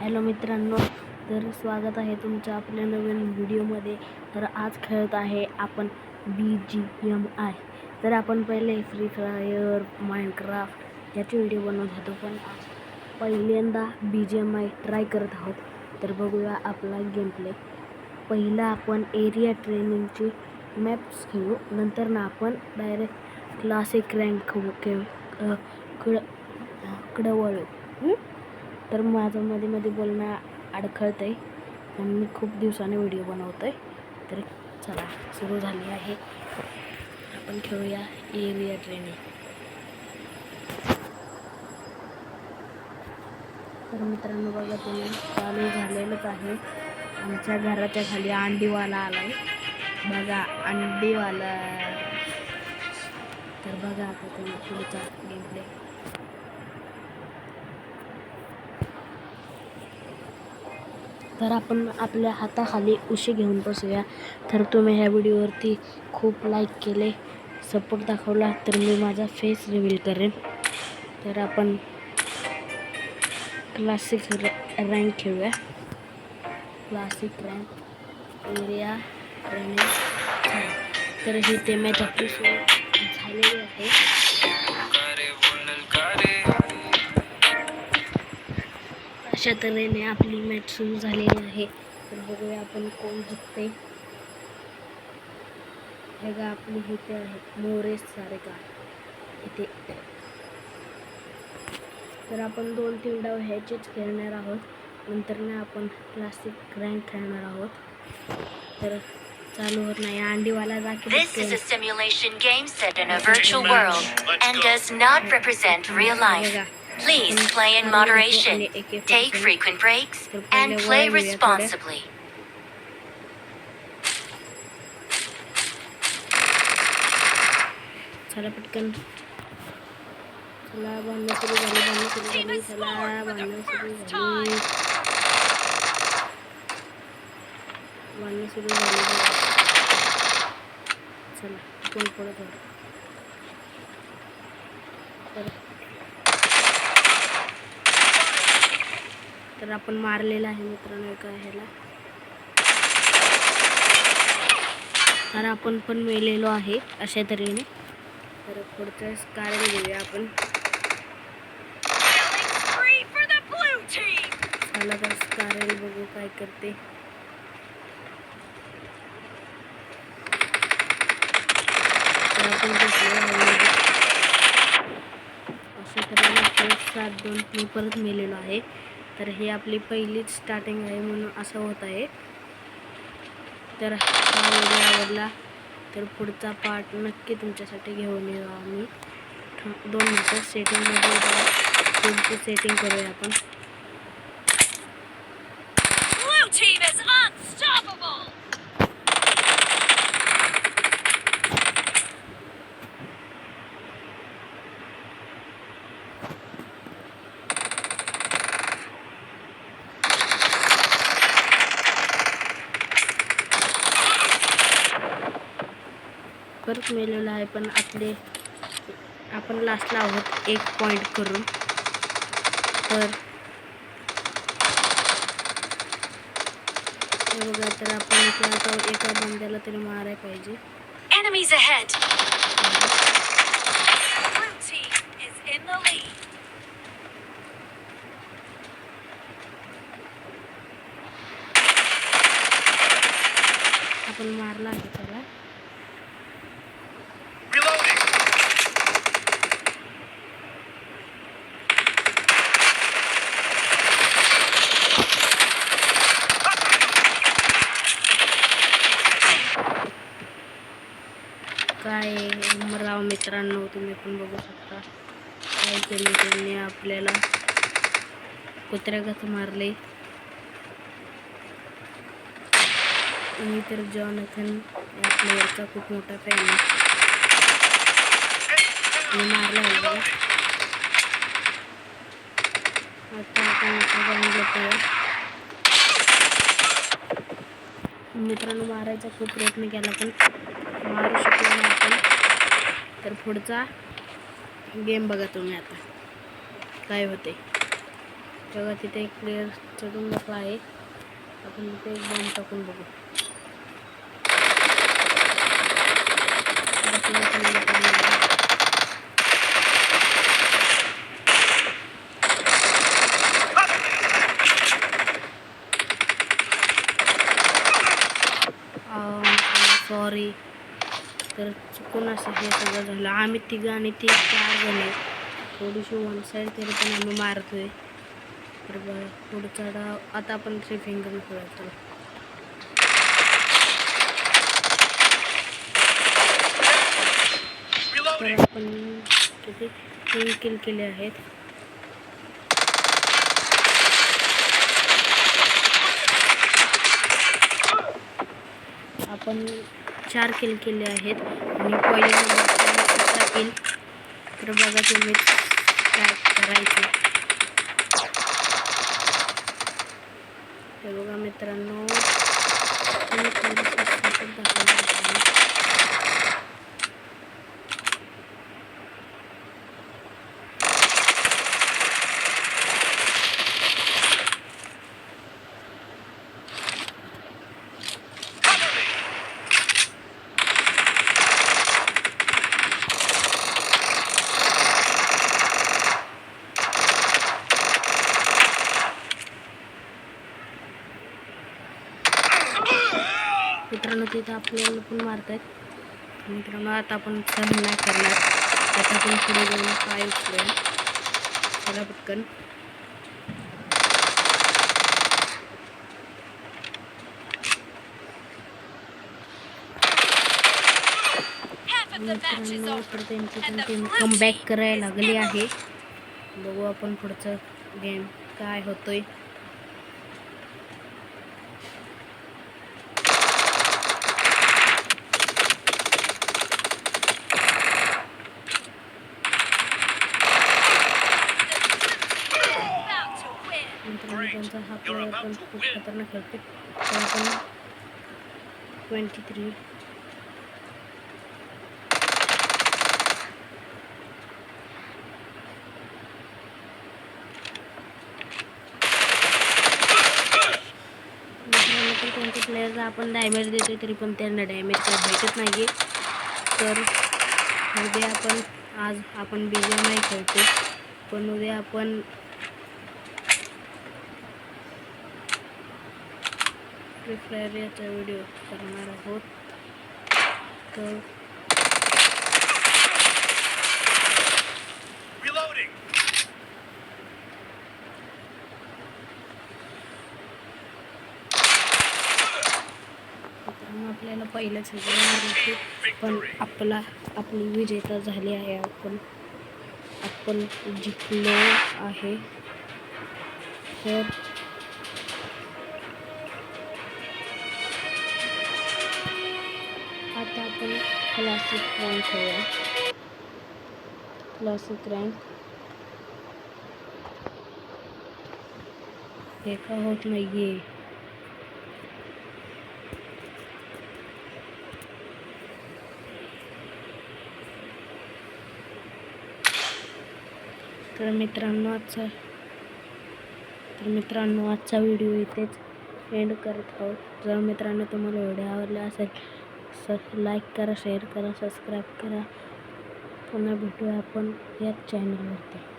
Hello मित्रांनो तर स्वागत आहे तुमच्या आपल्या नवीन व्हिडिओमध्ये. तर आज खेळत आहे आपण बी जी एम आय तर आपण पहिले फ्री फायर माइनक्राफ्ट याचे व्हिडिओ बनवत होतो पण पहिल्यांदा B G M I try करत आहोत. तर बघूया आपला गेम प्ले पहिला आपण एरिया ट्रेनिंगची मॅप्स खेळू नंतर ना आपण डायरेक्ट क्लासिक रँक खेळू खेळ कडवळू. तर माझं मध्ये मध्ये बोलणं अडखळतं आहे आणि मी खूप दिवसाने व्हिडिओ बनवतो आहे तर चला सुरू झाली आहे. आपण खेळूया एरिया ट्रेनिंग. तर मित्रांनो बघा तुम्ही चालू झालेलंच आहे. आमच्या घराच्या खाली अंडीवाला आला आहे बघा अंडीवाला. तर बघा आता तुम्ही पुढचा गेम प्ले तर आपण आपल्या हाताखाली उशी घेऊन बसूया. तर तुम्ही ह्या व्हिडिओवरती खूप लाईक केले सपोर्ट दाखवला तर मी माझा फेस रिव्हील करेन. तर आपण क्लासिक रँक खेळूया क्लासिक रँक एरिया रनिंग तर ही ते मॅच आपली सुरू झालेली आहे. अशा तऱ्हेने आपली मॅच सुरू झालेली आहे. तर बघूया आपण कोण जिंकते हे का आपली इथे आहे. मोरेस सारे का इथे. तर आपण दोन तीन डाव ह्याचेच खेळणार आहोत. नंतर ना आपण क्लासिक रँक खेळणार आहोत. तर चालू होत नाही. अंडीवाला जाकी This is a simulation game set in a virtual world and does not represent real life. Please play in moderation, take frequent breaks, and play responsibly. चला पटकन चला बांधणं सुरू झाली बांधणं सुरू झाली चला बांधणं सुरू झाली बांधणं सुरू झाली चला कोण पडत होतं तर आपण मारलेला आहे मित्रांनो एका ह्याला. तर आपण पण मेलेलो आहे अशा तऱ्हेने. तर पुढचं कारण घेऊया आपण. चला तर कारण बघू काय करते. तर अशा तऱ्हेने सात दोन मी परत मेलेलो आहे. तर हे आपली पहिलीच स्टार्टिंग आहे म्हणून असं होत आहे. तर हा व्हिडिओ आवडला तर पुढचा पार्ट नक्की तुमच्यासाठी घेऊन येऊ आम्ही. दोन मिनटं सेटिंगमध्ये तुमची सेटिंग करूया आपण. मेलेलो आहे पण आपले आपण लास्टला आहोत एक पॉईंट करून तर बघा तर आपण इथे एका बंद्याला तरी मारायला पाहिजे Enemies ahead! Blue team is in the lead. आपण मारला आहे त्याला काय राव मित्रांनो तुम्ही पण बघू शकता. काय केले त्यांनी आपल्याला? कुत्र्या कसं मारले. मी तर जॉनथन या प्लेअरचा खूप मोठा फॅन आहे. मी मारला होता. आता आपण जाऊन घेतोय मित्रांनो मारायचा खूप प्रयत्न केला पण मारू शकलो नाही. तर पुढचा गेम बघा तुम्ही आता. काय होते? बघा तिथे एक प्लेअर चढून बसला आहे. आपण तिथे एक बॉम्ब टाकून बघू. सॉरी तर चुकून असं हे सगळं झालं. आम्ही तिघं आणि ती चार झाले थोडीशी वन साईड तरी पण आम्ही मारतोय. तर बरं पुढचा डाव आता आपण थ्री फिंगर खेळतो तर आपण किती? तीन किल केले आहेत. आपण चार किल केले आहेत. आणि पहिल्या नंबरचा किल तर बघा तुम्ही काय करायचे. हे बघा मित्रांनो तुम्ही थोडंसं support दाखवणार आहे. मित्रांनो तिथं आपल्याला पण मारत आहेत मित्रांनो आता आपण सहन नाही करणार. आता आपण पुढे जाऊन पाय उचलूया. चला पटकन. मित्रांनो तर त्यांची पण टीम कमबॅक करायला लागली आहे. बघू आपण पुढचं गेम काय होतोय मित्रांनो त्यांचा हा प्लेअर पण खूप खतरनाक खेळतो तर आपण ट्वेंटी थ्री पण प्लेयरला आपण डॅमेज देतो तरी पण त्यांना डॅमेज काही भेटत नाही आहे तर उद्या आपण आज आपण बी जी नाही खेळतो पण उद्या आपण फ्री फायर याचा व्हिडिओ करणार आहोत. तर आपल्याला पहिलंच होते पण आपला आपली विजेता झाली आहे. आपण आपण जिंकलो आहे. तर आता आपण क्लासिक रँक खेळूया क्लासिक रँक हे का होत नाहीये? तर मित्रांनो आजचा तर मित्रांनो आजचा व्हिडिओ इथेच एंड करत आहोत. जर मित्रांनो तुम्हाला व्हिडिओ आवडला असेल सर लाईक करा शेअर करा सबस्क्राईब करा. पुन्हा भेटूया आपण याच चॅनलवरती.